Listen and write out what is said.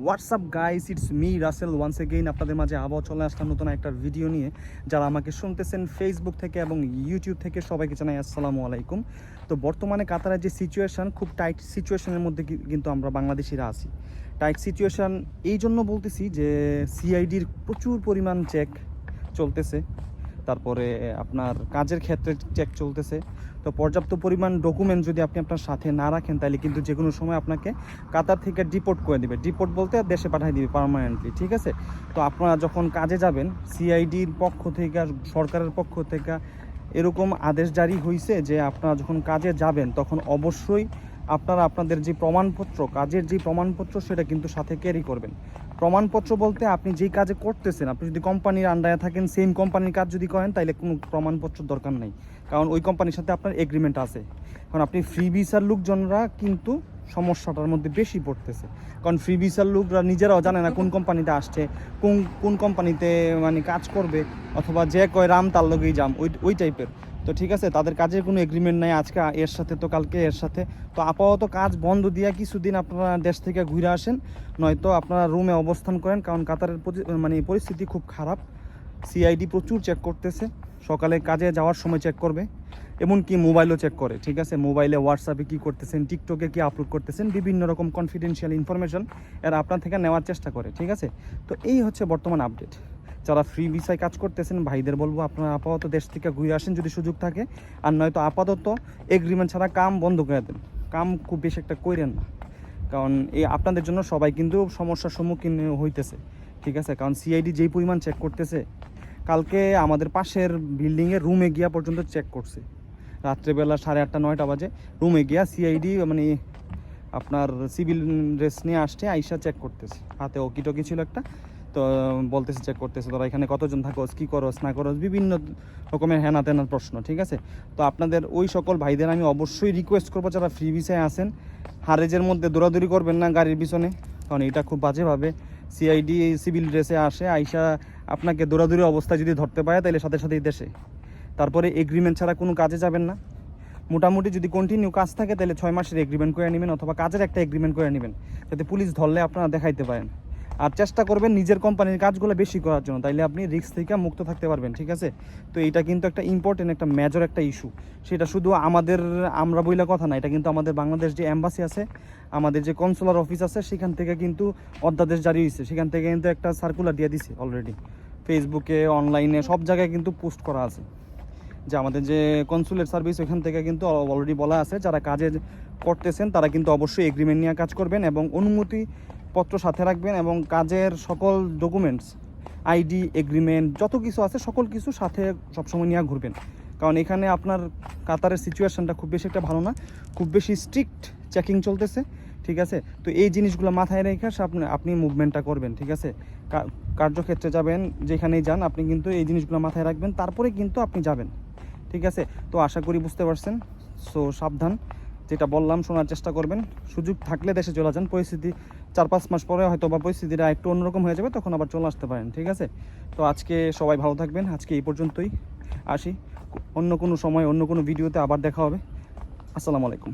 What's up guys it's me Rasel once again আপনাদের মাঝে আবার চলে আসলাম নতুন একটা ভিডিও নিয়ে। যারা আমাকে শুনতেছেন ফেসবুক থেকে এবং ইউটিউব থেকে, সবাইকে জানাই আসসালামু আলাইকুম। তো বর্তমানে কাতারের যে সিচুয়েশান খুব টাইট সিচুয়েশনের মধ্যে কিন্তু আমরা বাংলাদেশিরা আছি। টাইট সিচুয়েশান এই জন্য বলতেছি যে সিআইডির প্রচুর পরিমাণ চেক চলতেছে। তারপরে আপনার কাজের ক্ষেত্রে চেক চলতেছে। তো পর্যাপ্ত পরিমাণ ডকুমেন্ট যদি আপনি আপনার সাথে না রাখেন, তাহলে কিন্তু যে কোনো সময় আপনাকে কাতার থেকে ডিপোর্ট করে দিবে। ডিপোর্ট বলতে দেশে পাঠিয়ে দিবে পার্মানেন্টলি ঠিক আছে? তো আপনারা যখন কাজে যাবেন সিআইডির পক্ষ থেকে, সরকারের পক্ষ থেকে এরকম আদেশ জারি হয়েছে যে আপনারা যখন কাজে যাবেন, তখন অবশ্যই আপনারা আপনাদের যে প্রমাণপত্র, কাজের যে প্রমাণপত্র, সেটা কিন্তু সাথে ক্যারি করবেন। প্রমাণপত্র বলতে আপনি যেই কাজে করতেছেন, আপনি যদি কোম্পানির আন্ডারে থাকেন সেম কোম্পানির কাজ যদি করেন তাহলে কোনো প্রমাণপত্র দরকার নেই। কারণ ওই কোম্পানির সাথে আপনার এগ্রিমেন্ট আছে। কারণ আপনি ফ্রি ভিসার লোকজনরা কিন্তু সমস্যাটার মধ্যে বেশি পড়তেছে। কারণ ফ্রি ভিসার লোকরা নিজেরাও জানে না কোন কোম্পানিতে আসছে, কোন কোন কোম্পানিতে মানে কাজ করবে, অথবা যে কয় রাম তার লগেই যাম, ওই ওই টাইপের তো ঠিক আছে, তাদের কাজের কোনো এগ্রিমেন্ট নাই আজকে, এর সাথে তো কালকে এর সাথে। তো আপাতত কাজ বন্ধ দিয়া কিছুদিন আপনারা দেশ থেকে ঘুরে আসেন, নয়তো আপনারা রুমে অবস্থান করেন, কারণ কাতারের মানে পরিস্থিতি খুব খারাপ। সিআইডি প্রচুর চেক করতেছে, সকালে কাজে যাওয়ার সময় চেক করবে, এমনকি মোবাইলও চেক করে, ঠিক আছে? মোবাইলে হোয়াটসঅ্যাপে কী করতেছেন টিকটকে কী আপলোড করতেছেন, বিভিন্ন রকম কনফিডেন্সিয়াল ইনফরমেশন এরা আপনার থেকে নেওয়ার চেষ্টা করে, ঠিক আছে? তো এই হচ্ছে বর্তমান আপডেট যারা ফ্রি ভিসায় কাজ করতেছেন, ভাইদের বলব, আপনারা আপাতত দেশ থেকে ঘুরে আসেন যদি সুযোগ থাকে। আর নয়তো আপাতত এগ্রিমেন্ট ছাড়া কাম বন্ধ করে দেন। কাম খুব বেশি একটা কইরেন না। কারণ এই আপনাদের জন্য সবাই কিন্তু সমস্যার সম্মুখীন হইতেছে, ঠিক আছে? কারণ সিআইডি যেই পরিমাণ চেক করতেছে, কালকে আমাদের পাশের বিল্ডিংয়ে রুমে গিয়া পর্যন্ত চেক করছে। রাত্রেবেলা সাড়ে আটটা, নয়টা বাজে রুমে গিয়া সিআইডি মানে আপনার সিভিল ড্রেস নিয়ে আসছে, আইসা চেক করতেছে। হাতে ওকি টকি ছিল একটা। তো বলতেছে চেক করতেছে, তোরা এখানে কতজন থাকোস, কী করস, না করস? বিভিন্ন রকমের হেনা তেনার প্রশ্ন, ঠিক আছে? তো আপনাদের ওই সকল ভাইদের আমি অবশ্যই রিকোয়েস্ট করব যারা ফ্রি ভিসায় আসেন হারেজের মধ্যে দৌড়াদৌড়ি করবেন না গাড়ির পিছনে, কারণ এটা খুব বাজেভাবে। সিআইডি সিভিল ড্রেসে আসে, আইসা আপনাকে দৌড়াদৌড়ি অবস্থায় যদি ধরতে পারে, তাহলে সাথে সাথেই দেশে। তারপরে এগ্রিমেন্ট ছাড়া কোনো কাজে যাবেন না। মোটামুটি যদি কন্টিনিউ কাজ থাকে, তাহলে ছয় মাসের এগ্রিমেন্ট করে নেবেন, অথবা কাজের একটা এগ্রিমেন্ট করে নেবেন, যাতে পুলিশ ধরলে আপনারা দেখাইতে পারেন। আর চেষ্টা করবেন নিজের কোম্পানির কাজগুলো বেশি করার জন্য। তাইলে আপনি রিস্ক থেকে মুক্ত থাকতে পারবেন, ঠিক আছে? তো এটা কিন্তু একটা ইম্পর্টেন্ট একটা মেজর একটা ইস্যু সেটা শুধু আমাদের আমরা বইলা কথা না, এটা কিন্তু আমাদের বাংলাদেশ যে অ্যাম্বাসি আছে, আমাদের যে কনসুলার অফিস আছে, সেখান থেকে কিন্তু অধ্যাদেশ জারি হয়েছে সেখান থেকে কিন্তু একটা সার্কুলার দিয়ে দিছে অলরেডি ফেসবুকে অনলাইনে সব জায়গায় কিন্তু পোস্ট করা আছে। যে আমাদের যে কনসুলেট সার্ভিস ওখান থেকে কিন্তু অলরেডি বলা আছে, যারা কাজে করতেছেন, তারা কিন্তু অবশ্যই এগ্রিমেন্ট নিয়ে কাজ করবেন এবং অনুমতি পত্র সাথে রাখবেন এবং কাজের সকল ডকুমেন্টস আইডি এগ্রিমেন্ট যত কিছু আছে সকল কিছু সাথে সবসময় নিয়ে ঘুরবেন। কারণ এখানে আপনার কাতারের সিচুয়েশনটা খুব বেশি একটা ভালো না। খুব বেশি স্ট্রিক্ট চেকিং চলতেছে, ঠিক আছে? তো এই জিনিসগুলো মাথায় রেখে আপনি আপনি মুভমেন্টটা করবেন, ঠিক আছে? কার্যক্ষেত্রে যাবেন, যেখানেই যান, আপনি কিন্তু এই জিনিসগুলো মাথায় রাখবেন, তারপরে কিন্তু আপনি যাবেন, ঠিক আছে? তো আশা করি বুঝতে পারছেন, সো সাবধান। যেটা বললাম, শোনার চেষ্টা করবেন। সুযোগ থাকলে দেশে চলে যান। পরিস্থিতি চার পাঁচ মাস পরে হয়তো বা পরিস্থিতিটা একটু অন্যরকম হয়ে যাবে, তখন আবার চলে আসতে পারেন, ঠিক আছে? তো আজকে সবাই ভালো থাকবেন। আজকে এই পর্যন্তই আসি। অন্য কোনো সময়, অন্য কোনো ভিডিওতে আবার দেখা হবে। আসসালামু আলাইকুম।